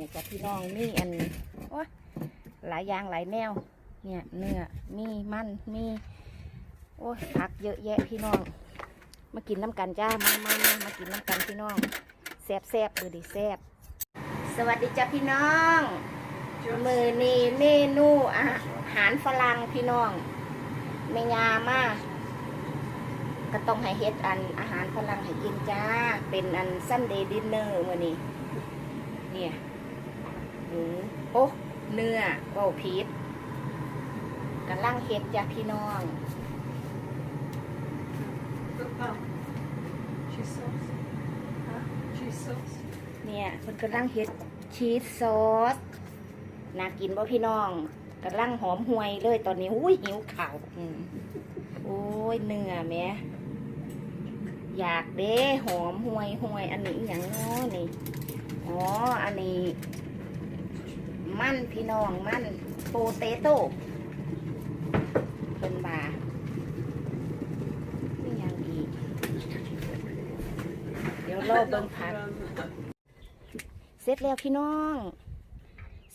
นี่ยจากพี่น้องมีอันโอ้หลายอย่างหลายแนว เนี่ยเนื้อมีมันมีโอ้ยผักเยอะแยะพี่น้อง มากินน้ำกันจ้ามามามามากินน้ำกันพี่น้องแซบแซ่บดูดิแซบสวัสดีจ้าพี่น้องมือนี้เมนูอาหารฝรั่งพี่น้องเมยามากก็ต้องให้เฮ็ดอันอาหารฝรั่งให้กินจ้า เป็นอันซันเดย์ดินเนอร์มื่อนี้เนี่ย หมูโอ้เนื้อเบ้าพีชกันล่างเฮ็ดจ้าพี่น้อง เนี่ยเพิ่นกำลังเฮ็ดชีสซอสน่ากินบ่พี่น้องกำลังหอมห่วยเลยตอนนี้อุ้ยหิวข่าวโอ้ยเนื้อแม่อยากเด้หอมห่วยห่วยอันนี้อย่างน้อนี่อ๋ออันนี้ มันพี่น้องมันโปเตโต้เป็นบานี่ยังอีก เดี๋ยวรอเบิ่งผักเสร็จแล้วพี่น้อง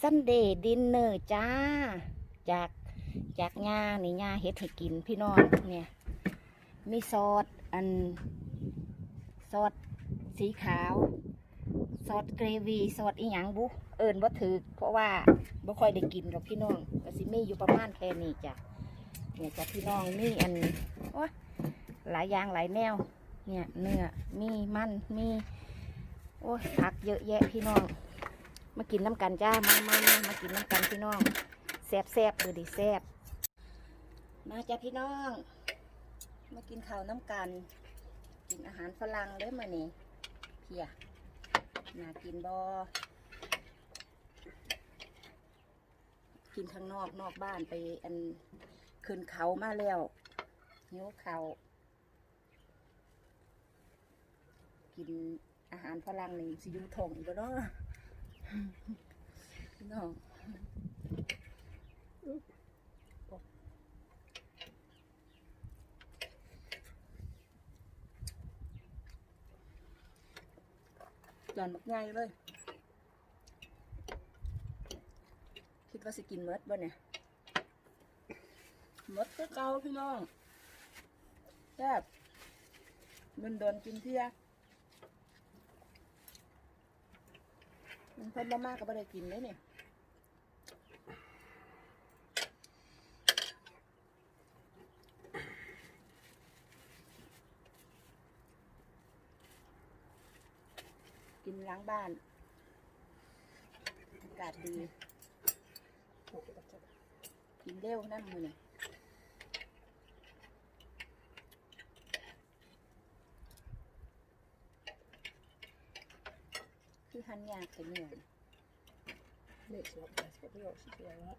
ซันเดย์ดินเนอร์จ้า จากจากงานี่งาเฮ็ดให้กินพี่น้องเนี่ยมีซอสอันซอสสีขาว ซอสเกรวีซอสอีหยังบุ เอิญบ่ถือเพราะว่าบ่ค่อยได้กินหรอกพี่น้องก็สิมีอยู่ประมาณแค่นี้จ้ะเนี่ยจ้ะพี่น้องมีอันโอ้หลายอย่างหลายแนว เนี่ยเนื้อมีมันมีโอ้ผักเยอะแยะพี่น้อง มากินน้ำกันจ้ามามามามากินน้ำกันพี่น้องแซบแซ่บดูดิแซบมาจ้าพี่น้อง มากินข้าวน้ำกัน กินอาหารฝรั่งเด้อมาเนี่เพียน่ากินบอ กินข้างนอกนอกบ้านไปอันขึ้นเขามาแล้วหิวเขากินอาหารฝรั่งนี่สิยูทงอีกแล้วเนาะน้องจานบักง่ายเลย คิด ว่าสิกินเมดบ่เนี่ยเมดก็เกาพี่น้องแซ่บมันโดนกินเที่ยมันเพิ่นมากก็บ่ได้กินเลยเนี่ยกินล้างบ้าน อากาศดี กินเร็วนั่นมือเลยที่หันยาเหนื่อยเละสวบแต่สวบไม่ออกสิเดียวแล้ว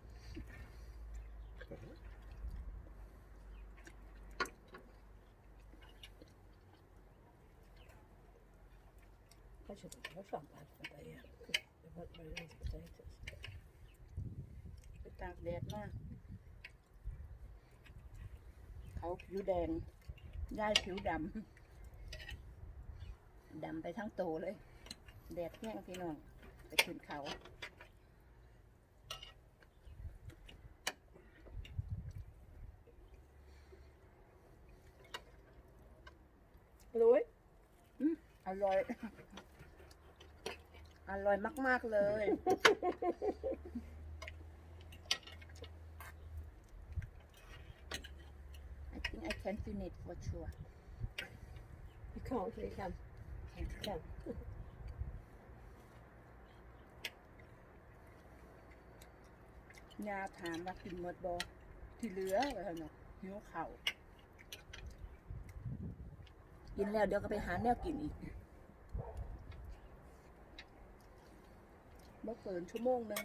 ก็จะต้องสั่งผัดกันไปอะคือแบบไม่ได้จะใช้ากแดดมาก เขาผิวแดงยายผิวดำ ดำไปทั้งโตวเลย แดดแห้งพี่น้อง ไปขึ้นเขา Louis? อร่อย อร่อยมาก ๆ เลย think I can finish for sure You can't, but you can. You can. ยาถามว่ากินหมดบอที่เหลือไว้เถอะเนาะหิวเข่าวกินแล้วเดี๋ยวก็ไปหาแนวกินอีกบ่เกินชั่วโมงหนึง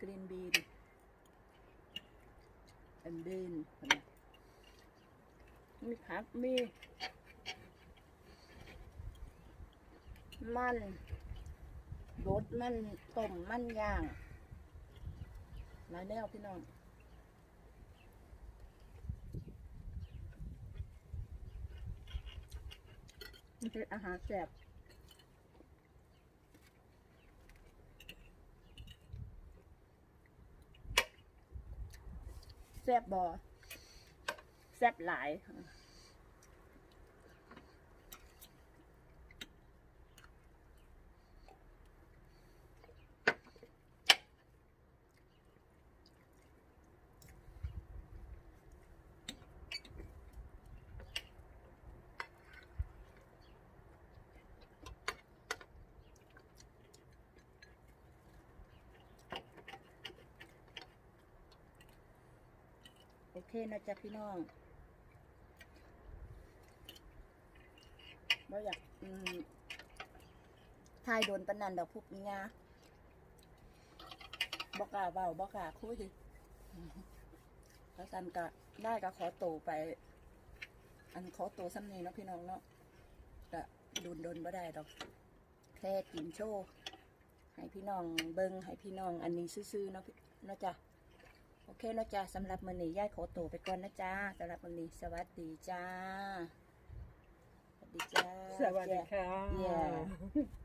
กรีนบีนแอนบีนมีผักมี มันรสมันต้มมันย่างหลายแนวพี่น้องมันเป็นอาหารแซ่บ แซ่บบอแซ่บหลาย โอเคนะจ๊ะพี่น้องบ่อยากทายโดนปนันดอกพุกนี้งาบอกกาเบาบอกกาคุยแล้วสันก็ได้ก็ขอโตวไป อันขอโตวซ้ำนี้เนาะพี่น้องเนาะก็โดนโดนบ่ได้ดอก แค่กินโชว์ให้พี่น้องเบิงให้พี่น้องอันนี้ซื่อๆเนาะพี่เนาะจ๊ะ โอเคนะจ๊ะสำหรับมือนี้ย่ายขอตัวไปก่อนนะจ๊ะสำหรับมือนี้สวัสดีจ้า สวัสดีจ้าสวัสดีค่ะ Yeah